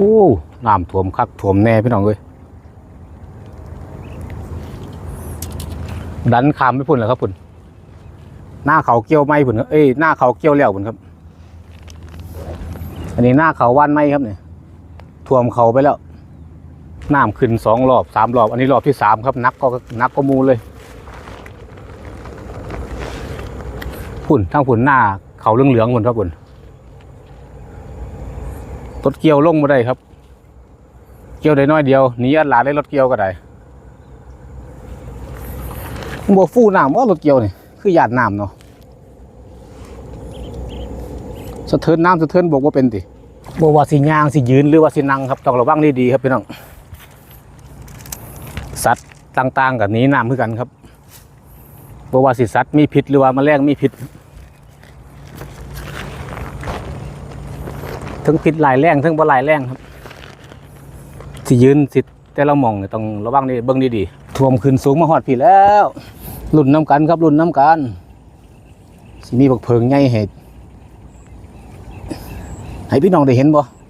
โอ้น้ำท่วมคักท่วมแน่พี่น้องเอ้ยดันขามไม่พุ่นเหรอครับพุ่นหน้าเขาเกี่ยวไม้พุ่นครับเอ้ยหน้าเขาเกี่ยวแล้วพุ่นครับ อันนี้หน้าเขาว่านไม้ครับเนี่ยท่วมเขาไปแล้วน้ำขึ้นสองรอบสามรอบ อันนี้รอบที่สามครับนักก็นักก็มูเลยพุ่นทั้งพุ่นหน้าเขาเหลืองๆพุ่นครับพุ่น รถเกี่ยวลงมาได้ครับ เกี่ยวได้น้อยเดียวหนีอันหลานได้รถเกี่ยวก็ได้บัวฟูน้ำว่ารถเกี่ยวนี่คือหยาดน้ำเนาะสะเทินน้ำสะเทินบอกว่าเป็นติบอกว่าสิยางสิยืนหรือว่าสินั่งครับต้องระวังดีๆครับพี่น้องสัตว์ต่างๆกับนี้น้ำคือกันครับบว่าสิสัตว์มีพิษหรือว่าแมลงมีพิษ ทั้งพิดหลายแรงทั้งบ่หลายแรงครับสิยืนสิแต่เรามองเนี่ยต้องระวังนี่เบิ้งดีๆท่วมขึ้นสูงมาหอดพี่แล้วรุ่นน้ำกันครับรุ่นน้ำกันสิมีบักเพิงใหญ่ให้ให้พี่น้องได้เห็นบ่